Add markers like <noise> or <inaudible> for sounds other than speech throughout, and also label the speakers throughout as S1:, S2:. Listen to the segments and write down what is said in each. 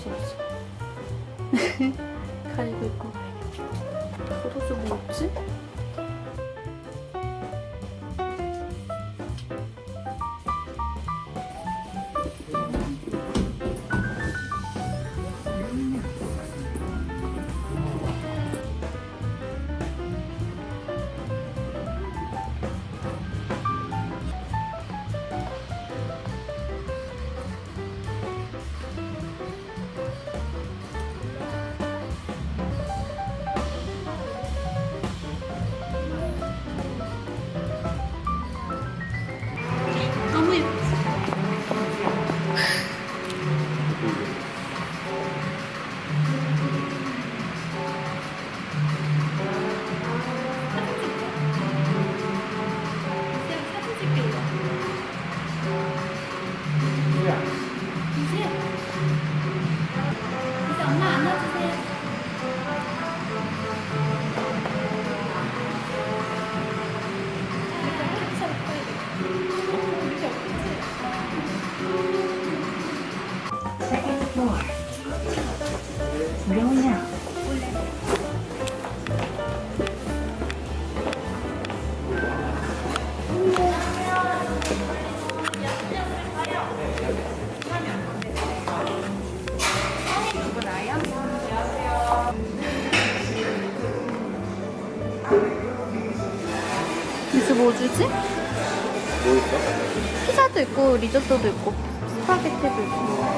S1: 오늘은 어쩔 수 없어. 가리고 입고. 겉옷을 뭐 입지? 리조또도 있고 스파게티도 있고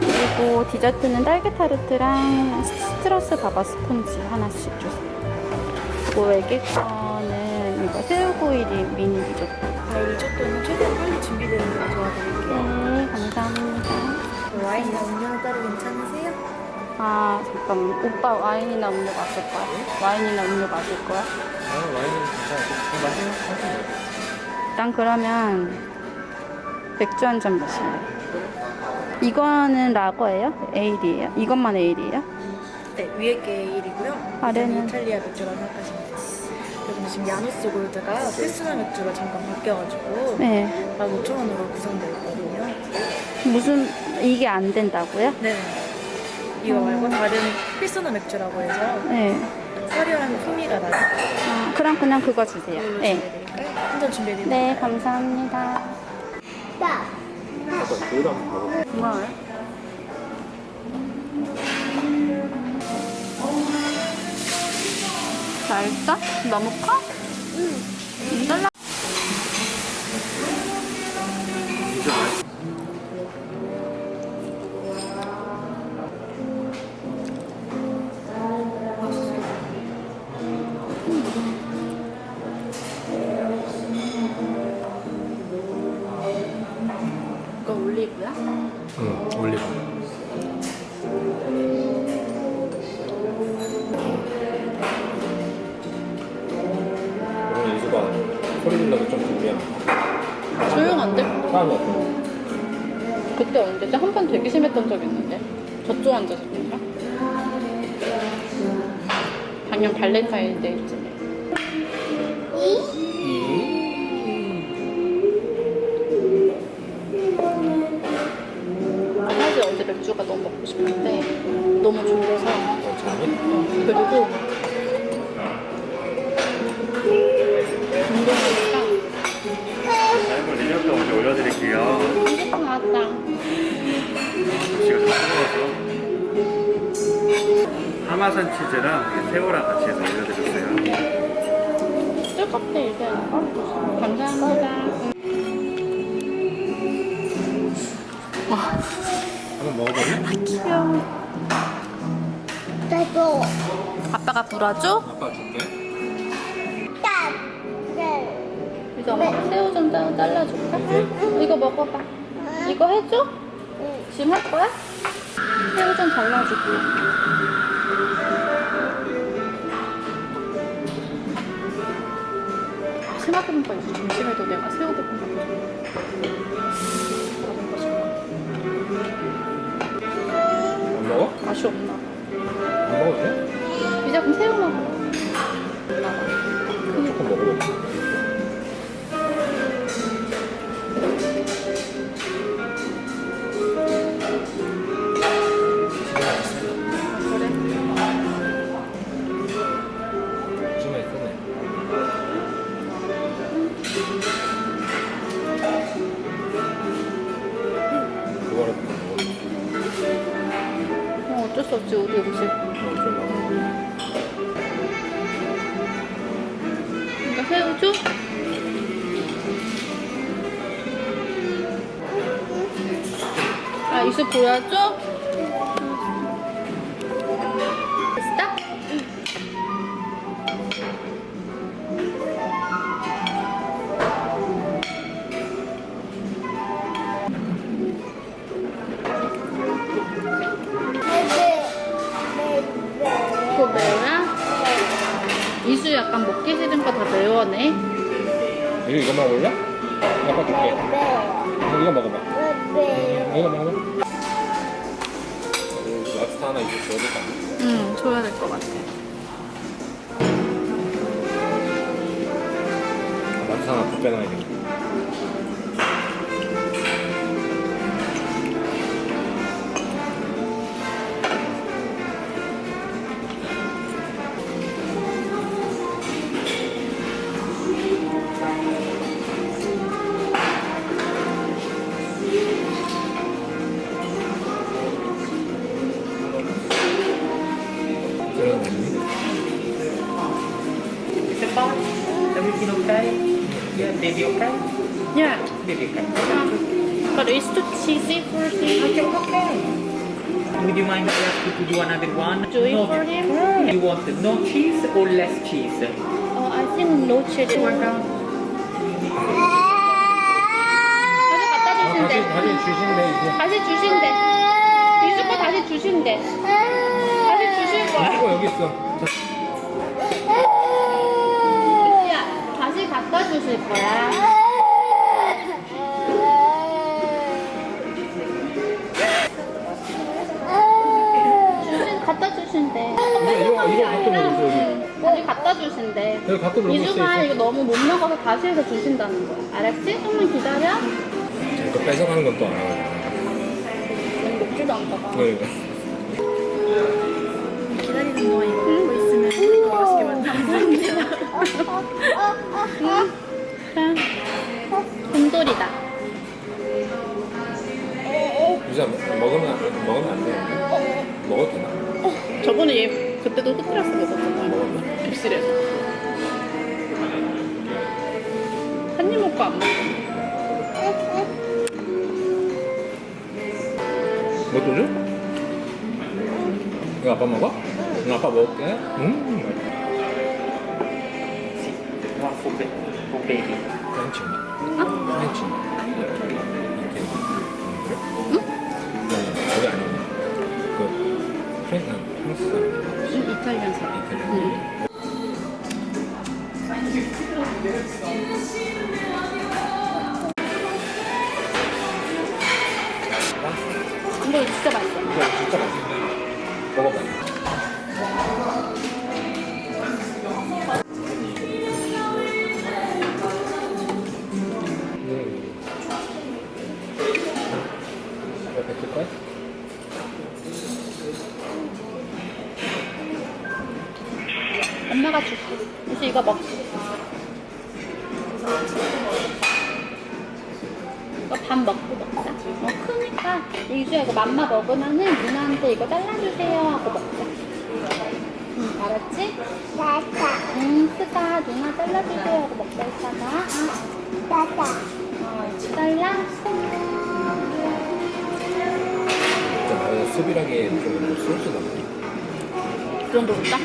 S1: 그리고 디저트는 딸기 타르트랑 스트러스 바바 스폰지 하나씩 주세요 그리고 외계 거는 이거 새우구이 리- 미니 리조또
S2: 아, 리조또는 최대한 빨리 준비되는 걸 도와드릴게요.
S1: 네 감사합니다
S2: 와인이나 음료는 따로 괜찮으세요?
S1: 아 잠깐만 오빠 와인이나 음료 마실 거야? 와인이나 음료 마실 거야?
S3: 아, 와인은 괜찮아. 마시면 하시면
S1: 난 그러면 맥주 한 잔 마실래. 이거는 라거예요? 에일이에요? 이것만 에일이에요?
S2: 네, 위에 게 1이고요.
S1: 아래는?
S2: 이탈리아 맥주라고 생각하시면. 그리고 지금 야누스 골드가 필수나 맥주가 잠깐 바뀌어가지고
S1: 네.
S2: 15,000원으로 구성되어 있거든요.
S1: 무슨 이게 안 된다고요?
S2: 네. 이거 말고 다른 필수나 맥주라고 해서
S1: 네.
S2: 화려한 풍미가 나는
S1: 아, 그럼 그냥 그거 주세요. 네.
S2: 한잔 준비해드릴까요?
S1: 네, 감사합니다. 고마워요. 맛있어? 너무 커? 응. 잘라.
S3: 소리 질러서 좀 준비하면
S1: 조용한데?
S3: 사람이 없어.
S1: 그때 언제지? 한 번 되게 심했던 적 있는데. 저쪽 앉아서 그런가? 작년 발렌타인데이쯤에. 사실 어제 맥주가 너무 먹고 싶은데 너무 졸려서
S3: 어, 잠이?
S1: 그리고
S4: 하마산 치즈랑 새우랑 같이 해서 올려드렸어요.
S1: 뜨겁대 이게 어? 감사합니다.
S3: 한번 먹어볼래?
S1: 귀여워.
S5: 나도
S1: 아빠가 불어줘?
S3: 아빠 줄게.
S1: 이거 엄마 새우 좀 따- 잘라줄까? 이거 먹어봐. 이거 해줘? 지금 할 거야? 새우 좀 잘라줄게. 생각해보니까 요즘 점심에도 내가 새우볶음밥 해줘.
S3: 안 먹어?
S1: 맛이 없나?
S3: 안 먹어도 돼?
S1: 이제 그럼 새우 먹어.
S3: 조금 먹어볼
S1: 보여줘?
S3: 하나 더 빼놔야겠네. 그
S1: but it's too cheesy for him.
S5: Okay, okay. Would you mind if I ask you to do another one?
S1: Do it
S5: no,
S1: for him?
S5: You want no cheese or less cheese?
S1: Oh, I think no chili. 다시
S3: 아, 다시,
S1: 주신대.
S3: 다시 주신대, 이제.
S1: 다시 주신대. 거 다시 주신대. 다시 주실 거야.
S3: 이거 여기 있어. 자,
S1: 이수야, 다시 갖다 주실 거야. 주신대.
S3: 있어.
S1: 이수가
S3: 있어.
S1: 이거 너무 못 먹어서 다시 해서 주신다는 거야. 알았지? 조금만 기다려.
S3: 이거 뺏어가는 건또안 하잖아.
S1: 너무 먹지도 않다가.
S3: 그러니까.
S2: 기다리는 동안 이거 먹고 있으면 맛있게 만들면
S1: 자, 곰돌이다.
S3: 유자 먹으면 안- 먹으면 안 돼. 먹어도 되나?
S1: 저번에 얘 그때도 호텔에서 먹었잖아.
S3: 먹었나?
S1: 깁실에서. 한 입 먹고 안 먹어.
S3: 뭐또 줘? 이거 아빠 먹어? 응, 아빠 먹을게. 음,
S5: for, ba- for baby.
S3: 프렌치. 프렌치. 이렇게. 응, 그래? 응? 거기 아니야. 그, 프렌, 아, 프랑스
S1: 이탈리안 사람.
S3: 이탈리아.
S1: 이거 진짜 맛있어. 밥 먹고 먹자. 어, 크니까 이주야 이거 맘마 먹으면은 누나한테 이거 잘라주세요 하고 먹자. 응, 알았지? 응, 크다. 누나 잘라주세요 하고 먹자 했잖아. 어, 잘라?
S3: 진짜 나는 수비라기에 좀 소스 넣어.
S1: 그 정도로 짜?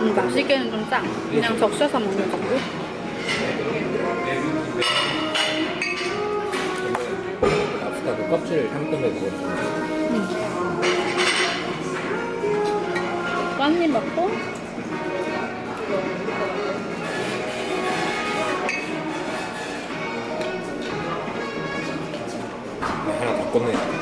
S1: 음, 맛있게는 좀 짜. 그냥 적셔서 먹는 거고.
S3: 아프다고 껍질을
S1: 상큼해
S3: 먹었어요. 깻잎 먹고
S2: 네, 하나
S4: 더 꺼내.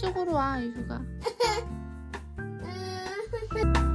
S1: 이쪽으로 와, 이수가. <laughs>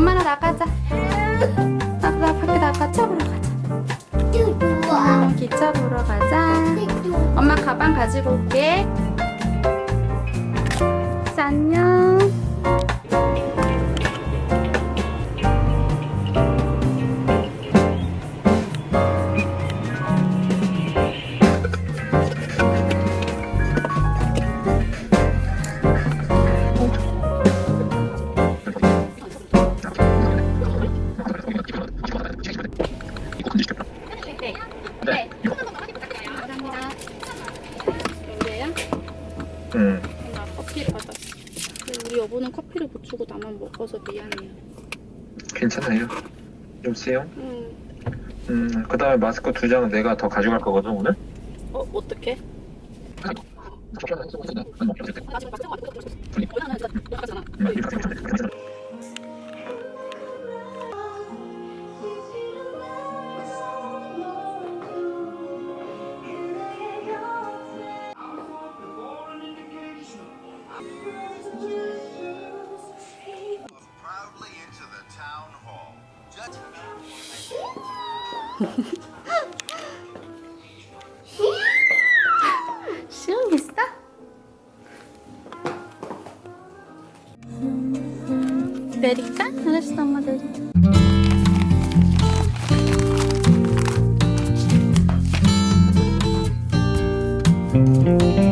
S1: 엄마랑 나가자. 나, 나 밖에 나가 차 보러 가자. 응, 기차 보러 가자. 엄마 가방 가지고 올게. 그래서 안녕. 나만 먹어서 미안해요.
S3: 괜찮아요. 여보세요?
S1: 응.
S3: 음, 그 다음에 마스크 두 장은 내가 더 가져갈 거거든, 오늘?
S1: 어, 어떡해? Şılgista. Берегка? Знаешь, там модель? Thank you.